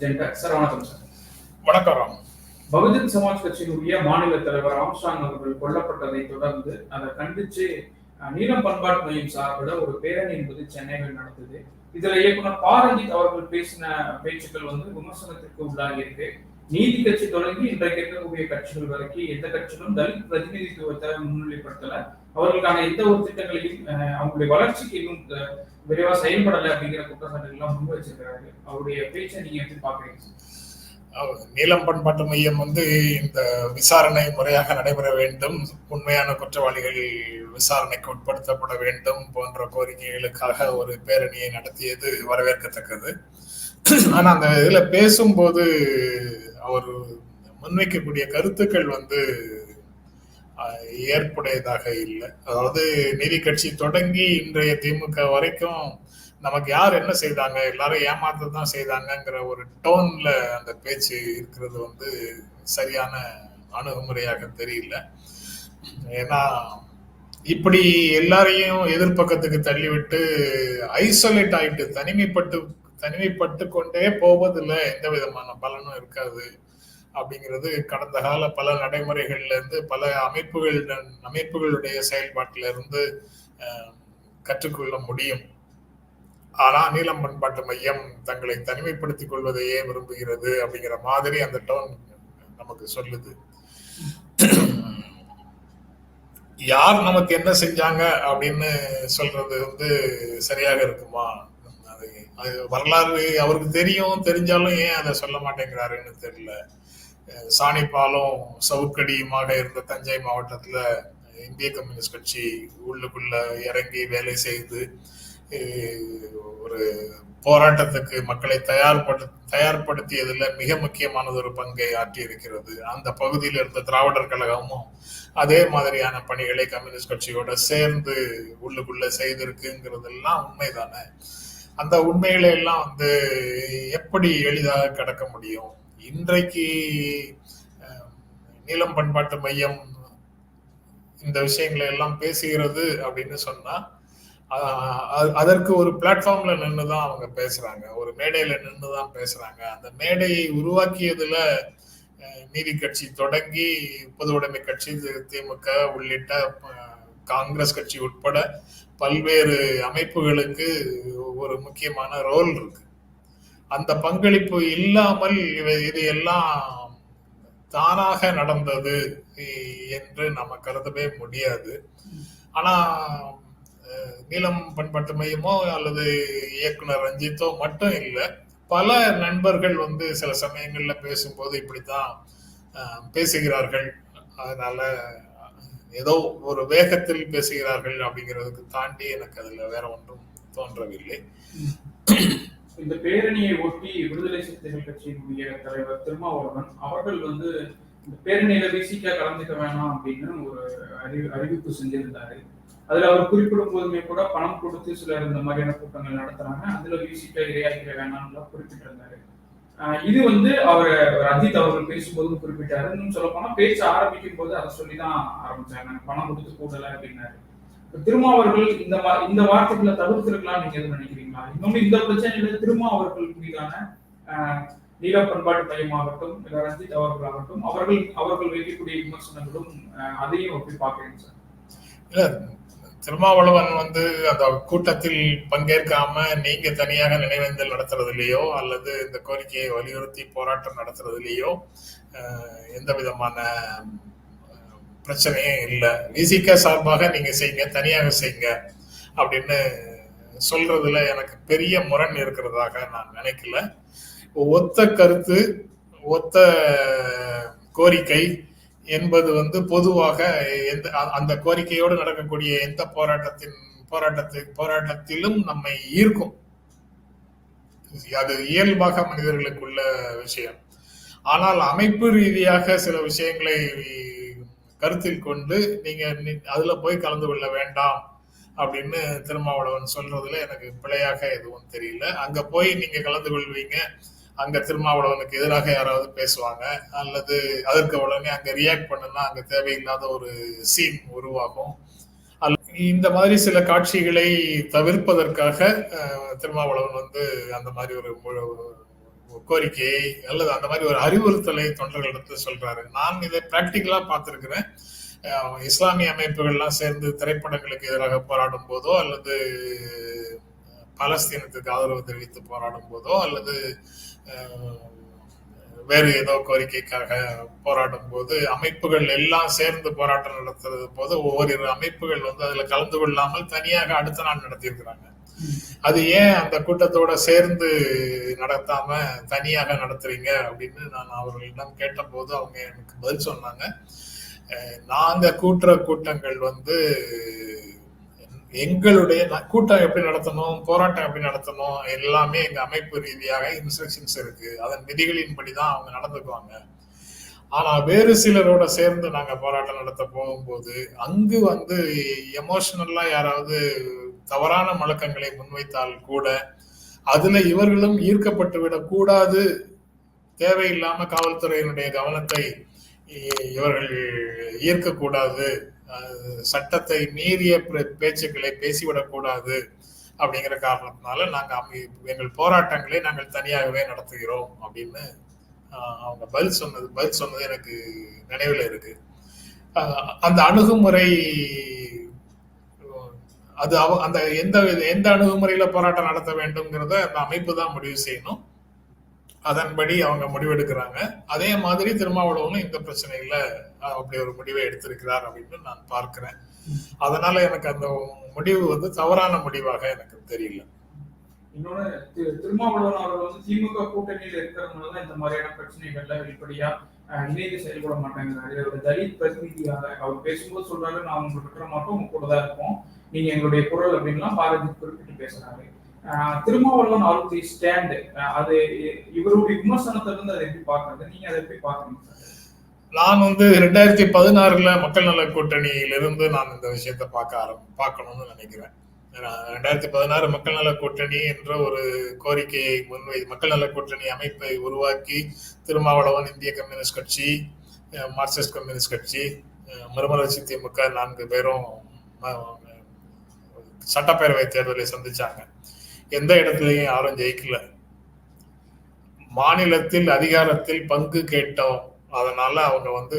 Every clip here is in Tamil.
ஜெண்டர் சார் வணக்கம் சார். வணக்கம் ராம். பகுஜன் சமாஜ் கட்சியினுடைய மாநில தலைவர் ஆம்ஸ்டாங் அவர்கள் கொல்லப்பட்டதை தொடர்ந்து அதை கண்டிச்சு நீலம் பண்பாட்டு மையம் சார்பில் ஒரு பேரணி என்பது சென்னையில் நடந்தது. இதுல இயக்குனர் பாரஞ்சித் அவர்கள் பேசின பேச்சுக்கள் வந்து விமர்சனத்திற்கு உள்ளாகி இருக்கு. நீதி கட்சி தொடங்கி இன்றைக்கு இருக்கக்கூடிய கட்சிகள் வரைக்கும் எந்த கட்சிகளும் தலித் பிரதிநிதித்துவத்தை முன்னிலைப்படுத்தல. அவர்களுக்கான எந்த ஒரு திட்டங்களையும் அவங்களுடைய வளர்ச்சிக்கு இன்னும் விரைவா செயல்படலை அப்படிங்கிற குற்றச்சாட்டுகள் எல்லாம் முன் வச்சிருக்கிறாரு அவருடைய பேச்சை நீங்க எப்படி பாக்குறீங்க நீலம் பண்பாட்டு மையம் வந்து இந்த விசாரணை முறையாக நடைபெற வேண்டும். உண்மையான குற்றவாளிகள் விசாரணைக்கு உட்படுத்தப்பட வேண்டும் போன்ற கோரிக்கைகளுக்காக ஒரு பேரணியை நடத்தியது வரவேற்கத்தக்கது. ஆனா அந்த இதுல பேசும்போது அவர் முன்வைக்கக்கூடிய கருத்துக்கள் வந்து ஏற்புடையதாக இல்லை. அதாவது நீதி கட்சி தொடங்கி இன்றைய திமுக வரைக்கும் நமக்கு யார் என்ன செய்தாங்க? எல்லாரும் ஏமாத்த தான் செய்தாங்கங்கிற ஒரு டோன்ல அந்த பேச்சு இருக்கிறது வந்து சரியான அணுகுமுறையாக தெரியல. ஏன்னா இப்படி எல்லாரையும் எதிர்பக்கத்துக்கு தள்ளிவிட்டு ஐசோலேட் ஆயிட்டு தனிமைப்பட்டு தனிமைப்பட்டு கொண்டே போவதில் எந்த விதமான பலனும் இருக்காது. அப்படிங்கிறது கடந்த கால பல நடைமுறைகள்ல இருந்து பல அமைப்புகள் அமைப்புகளுடைய செயல்பாட்டில இருந்து கற்றுக்கொள்ள முடியும். ஆனா நீலம் பண்பாட்டு மையம் தங்களை தனிமைப்படுத்திக் கொள்வதையே விரும்புகிறது அப்படிங்கிற மாதிரி அந்த டோன் நமக்கு சொல்லுது. யார் நமக்கு என்ன செஞ்சாங்க அப்படின்னு சொல்றது வந்து சரியாக இருக்குமா? அது அது வரலாறு அவருக்கு தெரியும் தெரிஞ்சாலும் ஏன் அதை சொல்ல மாட்டேங்கிறாருன்னு தெரியல. சாணிப்பாலும் சவுக்கடியுமாக இருந்த தஞ்சை மாவட்டத்தில் இந்திய கம்யூனிஸ்ட் கட்சி உள்ளுக்குள்ள இறங்கி வேலை செய்து ஒரு போராட்டத்துக்கு மக்களை தயார்படு தயார்படுத்தியதுல மிக முக்கியமானது ஒரு பங்கை ஆற்றி இருக்கிறது அந்த பகுதியில் இருந்த திராவிடர் கழகமும் அதே மாதிரியான பணிகளை கம்யூனிஸ்ட் கட்சியோட சேர்ந்து உள்ளுக்குள்ள செய்திருக்குங்கிறதெல்லாம் உண்மைதானே? அந்த உண்மைகளை எல்லாம் வந்து எப்படி எளிதாக கடக்க முடியும்? இன்றைக்கு நீளம் பண்பாட்டு மையம் இந்த விஷயங்களை எல்லாம் பேசுகிறது அப்படின்னு சொன்னா அதற்கு ஒரு பிளாட்ஃபார்ம்ல நின்று தான் அவங்க பேசுறாங்க. ஒரு மேடையில நின்று தான் பேசுறாங்க. அந்த மேடையை உருவாக்கியதுல நீதி கட்சி தொடங்கி பொது உடைமை கட்சி திமுக உள்ளிட்ட காங்கிரஸ் கட்சி உட்பட பல்வேறு அமைப்புகளுக்கு ஒரு முக்கியமான ரோல் இருக்கு. அந்த பங்களிப்பு இல்லாமல் இவை- இது எல்லாம் தானாக நடந்தது என்று நம்ம கருதவே முடியாது. ஆனா நீளம் பண்பாட்டு மையமோ அல்லது இயக்குனர் ரஞ்சித்தோ மட்டும் இல்லை பல நண்பர்கள் வந்து சில சமயங்கள்ல பேசும்போது இப்படித்தான் பேசுகிறார்கள். அதனால ஏதோ ஒரு வேகத்தில் பேசுகிறார்கள் அப்படிங்கிறதுக்கு தாண்டி எனக்கு அதுல வேற ஒன்றும் தோன்றவில்லை. இந்த பேரணியை ஒட்டி விடுதலை சிறுத்தைகள் கட்சியினுடைய தலைவர் திருமாவளவன் அவர்கள் வந்து இந்த பேரணியில விசிக்க கலந்துக்க வேணாம் அப்படின்னு ஒரு அறிவி அறிவிப்பு செஞ்சிருந்தாரு. அதுல அவர் குறிப்பிடும் போதுமே கூட பணம் கொடுத்து சிலர் இந்த மாதிரியான கூட்டங்கள் நடத்துறாங்க. அதுல விசிக்க இரையாக்கிற வேணாம்லாம் குறிப்பிட்டிருந்தாரு. ஆஹ் இது வந்து அவர் அஜித் அவர்கள் பேசும்போது குறிப்பிட்டாரு. இன்னும் சொல்ல போனா பேச ஆரம்பிக்கும் போது அதை சொல்லிதான் ஆரம்பிச்சாங்க. பணம் கொடுத்து கூடல அப்படின்னாரு. திருமாவர்கள் இந்த இந்த வார்த்தைகளை தவிர்த்திருக்கலாம் நீங்க எதுவும் நினைக்கிறீங்களா? இன்னும் இந்த பிரச்சனையில திருமாவர்கள் மீதான நீல பண்பாட்டு மையமாகட்டும் இல்ல ரஞ்சித் அவர்களாகட்டும் அவர்கள் அவர்கள் வைக்கக்கூடிய விமர்சனங்களும் அதையும் எப்படி பாக்குறீங்க சார். இல்ல திருமாவளவன் வந்து அந்த கூட்டத்தில் பங்கேற்காம நீங்க தனியாக நினைவேந்தல் நடத்துறதுலயோ அல்லது இந்த கோரிக்கையை வலியுறுத்தி போராட்டம் நடத்துறதுலயோ எந்த விதமான பிரச்சனையே பிரச்சனையும் இல்லை. விசிக சார்பாக நீங்க செய்யுங்க தனியாக செய்யுங்க அப்படின்னு சொல்றதுல எனக்கு பெரிய முரண் இருக்கிறதாக நான் நினைக்கல. ஒத்த கருத்து ஒத்த கோரிக்கை என்பது வந்து பொதுவாக எந்த அந்த கோரிக்கையோடு நடக்கக்கூடிய எந்த போராட்டத்தின் போராட்டத்தை போராட்டத்திலும் நம்மை ஈர்க்கும். அது இயல்பாக மனிதர்களுக்குள்ள விஷயம். ஆனால் அமைப்பு ரீதியாக சில விஷயங்களை கருத்தில் கொண்டு நீங்க அதுல போய் கலந்து கொள்ள வேண்டாம் அப்படின்னு திருமாவளவன் சொல்றதுல எனக்கு பிழையாக எதுவும் தெரியல. அங்க போய் நீங்க கலந்து கொள்வீங்க. அங்க திருமாவளவனுக்கு எதிராக யாராவது பேசுவாங்க. அல்லது அதற்கு உடனே அங்க ரியாக்ட் பண்ணுனா அங்க தேவையில்லாத ஒரு சீன் உருவாகும். அல்ல- இந்த மாதிரி சில காட்சிகளை தவிர்ப்பதற்காக திருமாவளவன் வந்து அந்த மாதிரி ஒரு கோரிக்கை கோரிக்கையை அல்லது அந்த மாதிரி ஒரு அறிவுறுத்தலை தொண்டர்களிடத்தில் சொல்றாரு. நான் இதை பிராக்டிக்கலா பார்த்துருக்கிறேன். இஸ்லாமிய அமைப்புகள்லாம் சேர்ந்து திரைப்படங்களுக்கு எதிராக போராடும் போதோ அல்லது பாலஸ்தீனத்துக்கு ஆதரவு தெரிவித்து போராடும் போதோ அல்லது வேறு ஏதோ கோரிக்கைக்காக போராடும் போது அமைப்புகள் எல்லாம் சேர்ந்து போராட்டம் நடத்துறது போது ஒவ்வொரு அமைப்புகள் வந்து அதுல கலந்து கொள்ளாமல் தனியாக அடுத்த நாள் நடத்தியிருக்கிறாங்க. அது ஏன் அந்த கூட்டத்தோட சேர்ந்து நடத்தாம தனியாக நடத்துறீங்க அப்படின்னு நான் அவர்களிடம் கேட்டபோது அவங்க எனக்கு பதில் சொன்னாங்க. நாங்க கூட்டுற கூட்டங்கள் வந்து எங்களுடைய கூட்டம் எப்படி நடத்தணும் போராட்டம் எப்படி நடத்தணும் எல்லாமே எங்க அமைப்பு ரீதியாக இன்ஸ்ட்ரக்ஷன்ஸ் இருக்கு. அதன் விதிகளின்படி தான் அவங்க நடந்துக்குவாங்க. ஆனா வேறு சிலரோட சேர்ந்து நாங்க போராட்டம் நடத்த போகும்போது அங்கு வந்து எமோஷனல்லா யாராவது தவறான முழக்கங்களை முன்வைத்தால் கூட அதுல இவர்களும் ஈர்க்கப்பட்டு விடக்கூடாது தேவையில்லாம காவல்துறையினுடைய கவனத்தை இவர்கள் ஈர்க்கக்கூடாது சட்டத்தை மீறிய பேச்சுக்களை பேசிவிடக்கூடாது அப்படிங்கிற காரணத்தினால நாங்க எங்கள் போராட்டங்களை நாங்கள் தனியாகவே நடத்துகிறோம் அப்படின்னு அவங்க பதில் சொன்னது பதில் சொன்னது எனக்கு நினைவில் இருக்கு. அந்த அணுகுமுறை அது அவ அந்த எந்த எந்த அணுகுமுறையில போராட்டம் நடத்த வேண்டும்ங்கிறத அந்த அமைப்பு தான் முடிவு செய்யணும். அதன்படி அவங்க முடிவெடுக்கிறாங்க. அதே மாதிரி திருமாவளவனும் இந்த பிரச்சனையில அப்படி ஒரு முடிவை எடுத்திருக்கிறார் அப்படின்னு நான் பார்க்கிறேன். அதனால எனக்கு அந்த முடிவு வந்து தவறான முடிவாக எனக்கு தெரியல. இன்னொன்னு திருமாவளவன் அவர்கள் வந்து திமுக கூட்டணியில் இருக்கிறதுனால இந்த மாதிரியான பிரச்சனைகள்ல வெளிப்படையா இணைந்து செயல்பட மாட்டேங்கிறாரு. ஒரு தலித் பிரதிநிதியாக அவர் பேசும்போது சொல்றாரு நான் உங்களுக்கு விட்டுற மாட்டோம் உங்க கூட தான் இருப்போம். நீங்க எங்களுடைய குரல் அப்படின்லாம் பாரதி குறிப்பிட்டு பேசுறாரு திருமாவளவன் ஆல் தி ஸ்டாண்டு அது இவருடைய விமர்சனத்தை இருந்து அதை எப்படி பாக்குறது நீங்க அதை எப்படி பாக்குறீங்க நான் வந்து ரெண்டாயிரத்தி பதினாறுல மக்கள் நல கூட்டணியிலிருந்து நான் இந்த விஷயத்த பார்க்க ஆரம் பார்க்கணும்னு நினைக்கிறேன். ரெண்டாயிரத்தி பதினாறு மக்கள் நல கூட்டணி என்ற ஒரு கோரிக்கையை முன்வை மக்கள் நல கூட்டணி அமைப்பை உருவாக்கி திருமாவளவன் இந்திய கம்யூனிஸ்ட் கட்சி மார்க்சிஸ்ட் கம்யூனிஸ்ட் கட்சி மறுமலர்ச்சி திமுக நான்கு பேரும் சட்டப்பேரவை தேர்தலை சந்திச்சாங்க. எந்த இடத்துலையும் யாரும் ஜெயிக்கல. மாநிலத்தில் அதிகாரத்தில் பங்கு கேட்டோம். அதனால அவங்க வந்து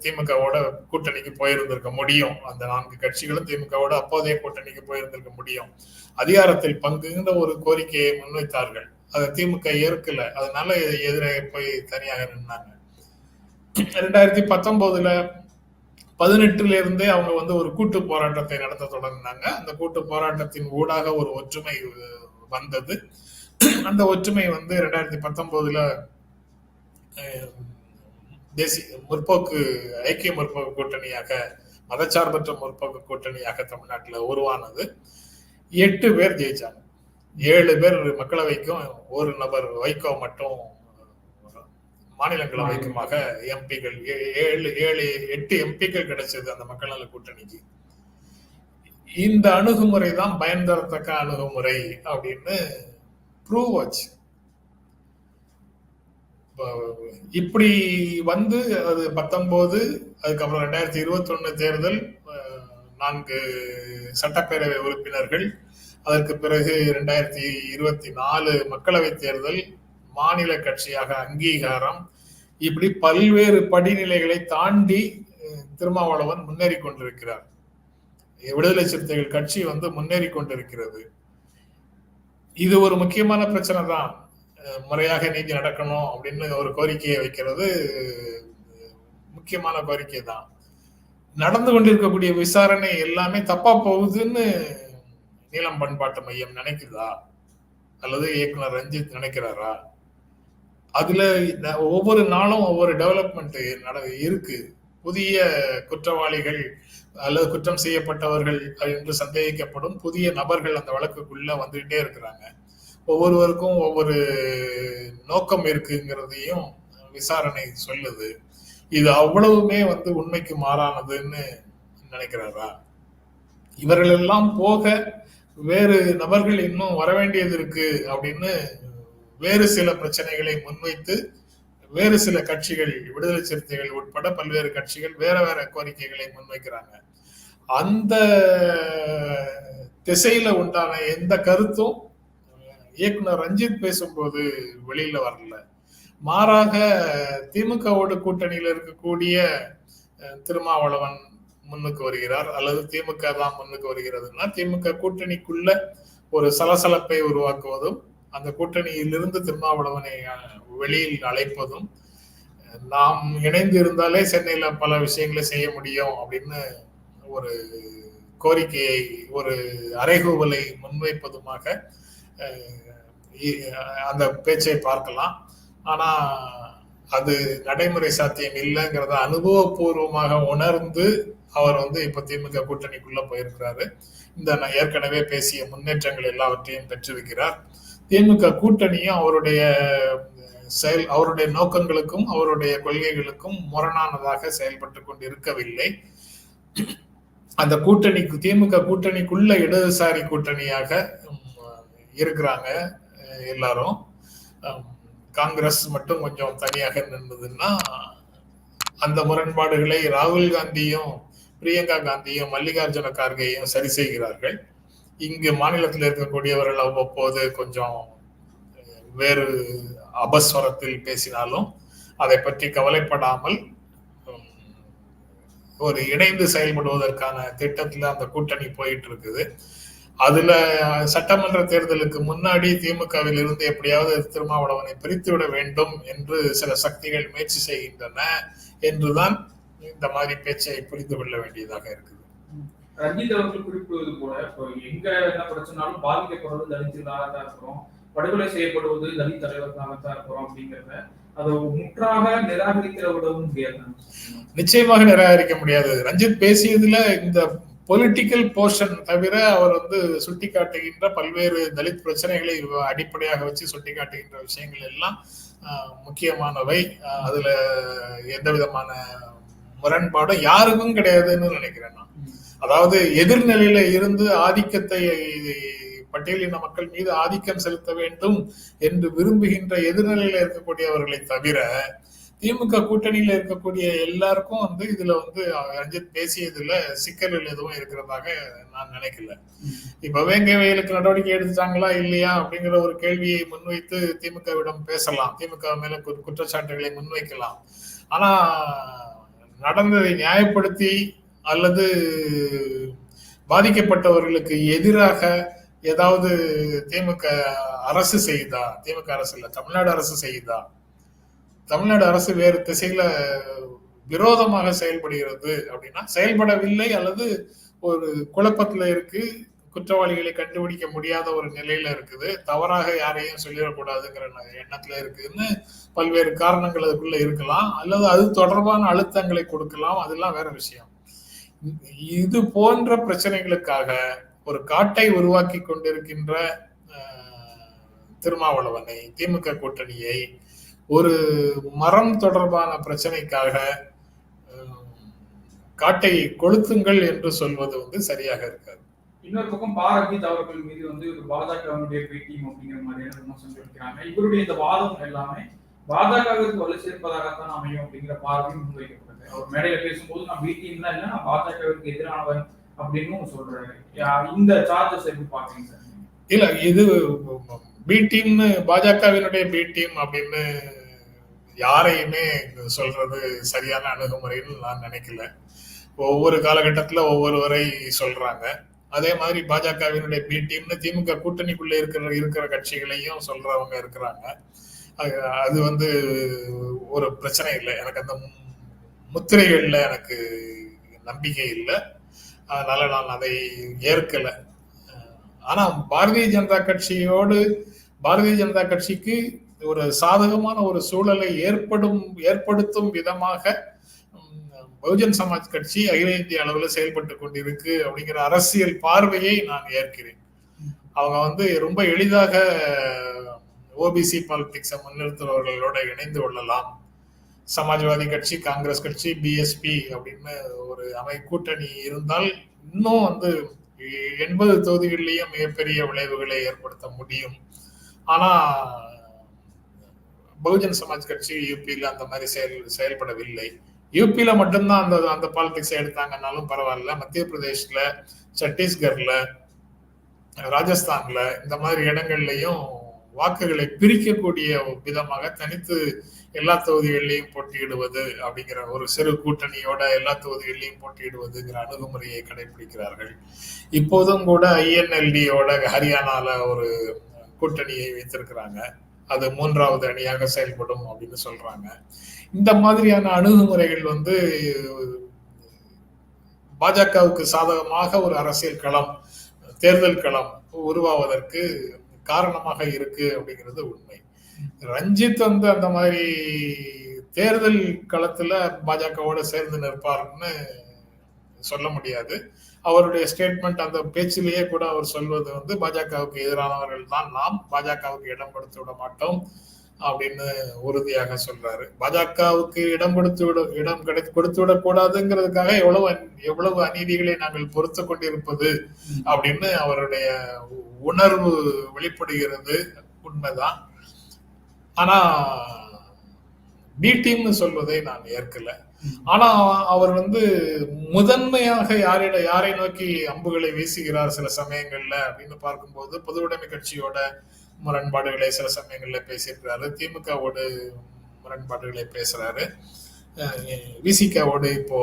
திமுகவோட கூட்டணிக்கு போயிருந்திருக்க முடியும். அந்த நான்கு கட்சிகளும் திமுகவோட அப்போதைய கூட்டணிக்கு போயிருந்திருக்க முடியும். அதிகாரத்தில் பங்குங்கிற ஒரு கோரிக்கையை முன்வைத்தார்கள். அதை திமுக ஏற்கல. அதனால எதிராக போய் தனியாக நின்னாங்க. ரெண்டாயிரத்தி பத்தொன்பதுல பதினெட்டுலேருந்தே அவங்க வந்து ஒரு கூட்டு போராட்டத்தை நடத்த தொடங்கினாங்க. அந்த கூட்டு போராட்டத்தின் ஊடாக ஒரு ஒற்றுமை வந்தது. அந்த ஒற்றுமை வந்து ரெண்டாயிரத்தி பத்தொன்பதுல தேசிய முற்போக்கு ஐக்கிய முற்போக்கு கூட்டணியாக மதச்சார்பற்ற முற்போக்கு கூட்டணியாக தமிழ்நாட்டில் உருவானது. எட்டு பேர் ஜெயிச்சாங்க. ஏழு பேர் மக்களவைக்கும் ஒரு நபர் வைகோ மட்டும் மாநிலங்களவைக்குமாக எம்பிக்கள் ஏழு ஏழு எட்டு எம்பிக்கள் கிடைச்சது அந்த மக்கள் நல கூட்டணிக்கு. இந்த அணுகுமுறை தான் பயன் தரத்தக்க அணுகுமுறை அப்படின்னு ப்ரூவ் ஆச்சு. இப்போ இப்படி வந்து அது பத்தொன்பது அதுக்கப்புறம் ரெண்டாயிரத்தி இருபத்தி தேர்தல் அஹ், நான்கு சட்டப்பேரவை உறுப்பினர்கள் அதற்கு பிறகு ரெண்டாயிரத்தி இருபத்தி நாலு மக்களவை தேர்தல் மாநில கட்சியாக அங்கீகாரம். இப்படி பல்வேறு படிநிலைகளை தாண்டி திருமாவளவன் முன்னேறி கொண்டிருக்கிறார். விடுதலை சிறுத்தைகள் கட்சி வந்து முன்னேறி கொண்டிருக்கிறது. இது ஒரு முக்கியமான பிரச்சனை தான். முறையாக நீதி நடக்கணும் அப்படின்னு ஒரு கோரிக்கையை வைக்கிறது முக்கியமான கோரிக்கை தான். நடந்து கொண்டிருக்கக்கூடிய விசாரணை எல்லாமே தப்பா போகுதுன்னு நீளம் பண்பாட்டு மையம் நினைக்குதா? அல்லது இயக்குனர் ரஞ்சித் நினைக்கிறாரா? அதுல ஒவ்வொரு நாளும் ஒவ்வொரு டெவலப்மெண்ட் நட இருக்கு. புதிய குற்றவாளிகள் அல்லது குற்றம் செய்யப்பட்டவர்கள் என்று சந்தேகிக்கப்படும் புதிய நபர்கள் அந்த வழக்குக்குள்ள வந்துகிட்டே இருக்கிறாங்க. ஒவ்வொருவருக்கும் ஒவ்வொரு நோக்கம் இருக்குங்கிறதையும் விசாரணை சொல்லுது. இது அவ்வளவுமே வந்து உண்மைக்கு மாறானதுன்னு நினைக்கிறாரா? இவர்கள் எல்லாம் போக வேறு நபர்கள் இன்னும் வர வேண்டியது இருக்கு அப்படின்னு வேறு சில பிரச்சனைகளை முன்வைத்து வேறு சில கட்சிகள் விடுதலை சிறுத்தைகள் உட்பட பல்வேறு கட்சிகள் வேற வேற கோரிக்கைகளை முன்வைக்கிறாங்க. அந்த திசையில உண்டான எந்த கருத்தும் இயக்குனர் ரஞ்சித் பேசும்போது வெளியில வரல. மாறாக திமுகவோட கூட்டணியில் இருக்கக்கூடிய திருமாவளவன் முன்னுக்கு வருகிறார். அல்லது திமுக தான் முன்னுக்கு வருகிறதுனா திமுக கூட்டணிக்குள்ள ஒரு சலசலப்பை உருவாக்குவதும் அந்த கூட்டணியிலிருந்து திருமாவளவனை வெளியில் அழைப்பதும் நாம் இணைந்து இருந்தாலே சென்னையில பல விஷயங்களை செய்ய முடியும் அப்படின்னு ஒரு கோரிக்கையை ஒரு அறைகூவலை முன்வைப்பதுமாக இ- அந்த பேச்சை பார்க்கலாம். ஆனா அது நடைமுறை சாத்தியம் இல்லைங்கிறத அனுபவபூர்வமாக உணர்ந்து அவர் வந்து இப்ப திமுக கூட்டணிக்குள்ள போயிருக்கிறாரு. இந்த நான் ஏற்கனவே பேசிய முன்னேற்றங்கள் எல்லாவற்றையும் பெற்றிருக்கிறார் திமுக கூட்டணியும் அவருடைய செயல் அவருடைய நோக்கங்களுக்கும் அவருடைய கொள்கைகளுக்கும் முரணானதாக செயல்பட்டு கொண்டு இருக்கவில்லை அந்த கூட்டணிக்கு திமுக கூட்டணிக்குள்ள இடதுசாரி கூட்டணியாக இருக்கிறாங்க எல்லாரும். காங்கிரஸ் மட்டும் கொஞ்சம் தனியாக நின்றதுன்னா அந்த முரண்பாடுகளை ராகுல் காந்தியும் பிரியங்கா காந்தியும் மல்லிகார்ஜுன கார்கேயும் சரி செய்கிறார்கள். இங்கு மாநிலத்தில் இருக்கக்கூடியவர்கள் அவ்வப்போது கொஞ்சம் வேறு அபஸ்வரத்தில் பேசினாலும் அதை பற்றி கவலைப்படாமல் ஒரு இணைந்து செயல்படுவதற்கான திட்டத்துல அந்த கூட்டணி போயிட்டு இருக்குது அதுல சட்டமன்ற தேர்தலுக்கு முன்னாடி திமுகவில் இருந்து எப்படியாவது திருமாவளவனை பிரித்து விட வேண்டும் என்று சில சக்திகள் முயற்சி செய்கின்றன என்றுதான் இந்த மாதிரி பேச்சை புரிந்து கொள்ள வேண்டியதாக இருக்குது. ரஞ்சித் அவர்கள் குறிப்பிடுவது போல இப்போ எங்க என்ன பிரச்சனாலும் பாதிக்கப்படுறது தலித்துகளாக தான் இருக்கிறோம். படுகொலை செய்யப்படுவது தலித் தலைவர்களாக தான் இருக்கிறோம் அப்படிங்கிறத அதை முற்றாக நிராகரிக்கிற விடவும் முடியாது நிச்சயமாக நிராகரிக்க முடியாது. ரஞ்சித் பேசியதுல இந்த பொலிட்டிக்கல் போர்ஷன் தவிர அவர் வந்து சுட்டிக்காட்டுகின்ற பல்வேறு தலித் பிரச்சனைகளை அடிப்படையாக வச்சு சுட்டிக்காட்டுகின்ற விஷயங்கள் எல்லாம் முக்கியமானவை. அதுல எந்த விதமான முரண்பாடும் யாருக்கும் கிடையாதுன்னு நினைக்கிறேன் நான். அதாவது எதிர்நிலையில இருந்து ஆதிக்கத்தை பட்டியலின மக்கள் மீது ஆதிக்கம் செலுத்த வேண்டும் என்று விரும்புகின்ற எதிர்நிலையில இருக்கக்கூடியவர்களை தவிர திமுக கூட்டணியில இருக்கக்கூடிய எல்லாருக்கும் வந்து இதுல வந்து ரஞ்சித் பேசியதுல சிக்கல்கள் எதுவும் இருக்கிறதாக நான் நினைக்கல. இப்ப வேங்கவைகளுக்கு நடவடிக்கை எடுத்துட்டாங்களா இல்லையா அப்படிங்கிற ஒரு கேள்வியை முன்வைத்து திமுகவிடம் பேசலாம். திமுக மேல கு- குற்றச்சாட்டுகளை முன்வைக்கலாம். ஆனா நடந்ததை நியாயப்படுத்தி அல்லது பாதிக்கப்பட்டவர்களுக்கு எதிராக ஏதாவது திமுக அரசு செய்யுதா திமுக அரசு இல்ல தமிழ்நாடு அரசு செய்யுதா தமிழ்நாடு அரசு வேறு திசையில விரோதமாக செயல்படுகிறது அப்படின்னா செயல்படவில்லை அல்லது ஒரு குழப்பத்துல இருக்கு குற்றவாளிகளை கண்டுபிடிக்க முடியாத ஒரு நிலையில இருக்குது தவறாக யாரையும் சொல்லிடக்கூடாதுங்கிற எண்ணத்துல இருக்குன்னு பல்வேறு காரணங்கள் அதுக்குள்ள இருக்கலாம் அல்லது அது தொடர்பான அழுத்தங்களை கொடுக்கலாம் அதெல்லாம் வேற விஷயம். இது போன்ற பிரச்சனைகளுக்காக ஒரு காட்டை உருவாக்கி கொண்டிருக்கின்ற திருமாவளவனை திமுக கூட்டணியை ஒரு மரம் தொடர்பான பிரச்சனைக்காக காட்டை கொளுத்துங்கள் என்று சொல்வது வந்து சரியாக இருக்காது. இன்னொரு பக்கம் பாரதித் அவர்கள் மீது வந்து பாஜகவினுடைய பேட்டியம் அப்படிங்கிற மாதிரியான விமர்சனம் இருக்கிறாங்க இவருடைய இந்த வாதம் எல்லாமே பாஜகவிற்கு வலு சேர்ப்பதாகத்தான் அமையும் அப்படிங்கிற பார்வையும் முன்வைக்கப்படுது அவர் மேடையில பேசும்போது நான் பி தான் இல்லை நான் பாஜகவிற்கு எதிரானவன் அப்படின்னு சொல்றாரு. இந்த சார்ஜஸ் எப்படி பாக்குறீங்க சார்? இல்ல இது பி டீம்னு பாஜகவினுடைய பி டீம் அப்படின்னு யாரையுமே சொல்றது சரியான அணுகுமுறைன்னு நான் நினைக்கல. ஒவ்வொரு காலகட்டத்துல ஒவ்வொருவரை சொல்றாங்க. அதே மாதிரி பாஜகவினுடைய பி டீம்னு திமுக கூட்டணிக்குள்ள இருக்கிற இருக்கிற கட்சிகளையும் சொல்றவங்க இருக்கிறாங்க. அது அது வந்து ஒரு பிரச்சனை இல்லை. எனக்கு அந்த மு- முத்திரைகளில் எனக்கு நம்பிக்கை இல்லை. அதனால நான் அதை ஏற்கல. ஆனால் பாரதிய ஜனதா கட்சியோடு பாரதிய ஜனதா கட்சிக்கு ஒரு சாதகமான ஒரு சூழலை ஏற்படும் ஏற்படுத்தும் விதமாக பகுஜன் சமாஜ் கட்சி அகில இந்திய அளவில் செயல்பட்டு கொண்டிருக்கு அப்படிங்கிற அரசியல் பார்வையை நான் ஏற்கிறேன். அவங்க வந்து ரொம்ப எளிதாக ஓபிசி பாலிடிக்ஸை முன்னிறுத்துறவர்களோட இணைந்து கொள்ளலாம். சமாஜ்வாதி கட்சி காங்கிரஸ் கட்சி பிஎஸ்பி அப்படின்னு ஒரு அமை கூட்டணி இருந்தால் இன்னும் வந்து எண்பது தொகுதிகளிலேயே மிகப்பெரிய விளைவுகளை ஏற்படுத்த முடியும். ஆனா பகுஜன் சமாஜ் கட்சி யூபியில அந்த மாதிரி செயல் செயல்படவில்லை. யூபியில மட்டும்தான் அந்த அந்த பாலிடிக்ஸ் எடுத்தாங்கன்னாலும் பரவாயில்ல. மத்திய பிரதேஷ்ல சத்தீஸ்கர்ல ராஜஸ்தான்ல இந்த மாதிரி இடங்கள்லயும் வாக்குகளை பிரிக்கக்கூடிய விதமாக தனித்து எல்லா தொகுதிகளிலையும் போட்டியிடுவது அப்படிங்கிற ஒரு சிறு கூட்டணியோட எல்லா தொகுதிகளிலையும் போட்டியிடுவதுங்கிற அணுகுமுறையை கடைபிடிக்கிறார்கள் இப்போதும் கூட ஐஎன்எல்டியோட ஹரியானால ஒரு கூட்டணியை வைத்திருக்கிறாங்க. அது மூன்றாவது அணியாக செயல்படும் அப்படின்னு சொல்றாங்க. இந்த மாதிரியான அணுகுமுறைகள் வந்து பாஜகவுக்கு சாதகமாக ஒரு அரசியல் களம் தேர்தல் களம் உருவாவதற்கு காரணமாக இருக்கு அப்படிங்கிறது உண்மை. ரஞ்சித் வந்து அந்த மாதிரி தேர்தல் களத்துல பாஜகவோட சேர்ந்து நிற்பார்னு சொல்ல முடியாது. அவருடைய ஸ்டேட்மெண்ட் அந்த பேச்சிலேயே கூட அவர் சொல்வது வந்து பாஜகவுக்கு எதிரானவர்கள் தான் நாம் பாஜகவுக்கு இடம் கொடுத்து விட மாட்டோம். அப்படின்னு உறுதியாக சொல்றாரு. பாஜகவுக்கு இடம் கொடுத்து விட இடம் கிடை கொடுத்து விடக்கூடாதுங்கிறதுக்காக எவ்வளவு எவ்வளவு அநீதிகளை நாங்கள் பொறுத்து கொண்டிருப்பது அப்படின்னு அவருடைய உணர்வு வெளிப்படுகிறது. உண்மைதான். ஆனா பி டீம்னு சொல்வதை நான் ஏற்கல. ஆனா அவர் வந்து முதன்மையாக யாரிட யாரை நோக்கி அம்புகளை வீசுகிறார் சில சமயங்கள்ல அப்படின்னு பார்க்கும்போது பொதுவுடைமை கட்சியோட முரண்பாடுகளை சில சமயங்களில் பேசியிருக்கிறாரு. திமுகவோடு முரண்பாடுகளை பேசுறாரு. விசிகாவோடு இப்போ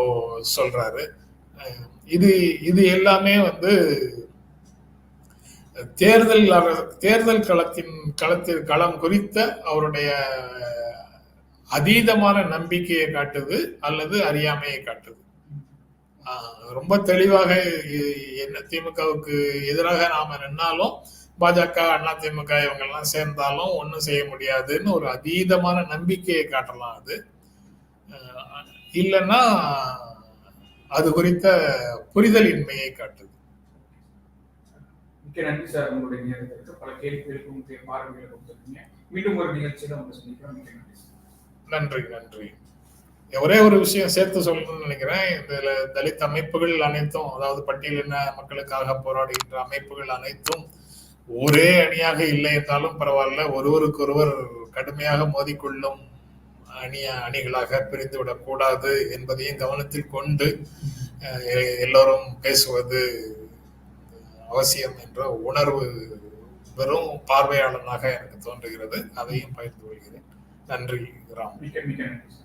சொல்றாரு. இது இது எல்லாமே வந்து தேர்தல் தேர்தல் களத்தின் களத்தில் களம் குறித்த அவருடைய அதீதமான நம்பிக்கையை காட்டுது அல்லது அறியாமையை காட்டுது. ரொம்ப தெளிவாக என்ன திமுகவுக்கு எதிராக நாம நின்னாலும் பாஜக அண்ணா திமுக இவங்க எல்லாம் சேர்ந்தாலும் ஒன்றும் செய்ய முடியாதுன்னு ஒரு அதீதமான நம்பிக்கையை காட்டலாம் அது. இல்லைன்னா அது குறித்த புரிதலின்மையை காட்டுது. மிக்க நன்றி சார் உங்களுடைய நேரத்திற்கு. பல கேள்விகளுக்கு முக்கிய பார்வைகளை கொடுத்துருக்கீங்க. மீண்டும் ஒரு நிகழ்ச்சியில உங்களை சந்திக்கிறோம். மிக்க நன்றி நன்றி நன்றி. ஒரே ஒரு விஷயம் சேர்த்து சொல்லணும்னு நினைக்கிறேன். இதுல தலித் அமைப்புகள் அனைத்தும் அதாவது பட்டியலின மக்களுக்காக போராடுகின்ற அமைப்புகள் அனைத்தும் ஒரே அணியாக இல்லை என்றாலும் பரவாயில்ல ஒருவருக்கொருவர் கடுமையாக மோதிக்கொள்ளும் அணிய அணிகளாக பிரிந்துவிடக் கூடாது என்பதையும் கவனத்தில் கொண்டு எல்லோரும் பேசுவது அவசியம் என்ற உணர்வு வெறும் பார்வையாளனாக எனக்கு தோன்றுகிறது. அதையும் பகிர்ந்து கொள்கிறேன். நன்றி ராம். மிக்க மிக்க நன்றி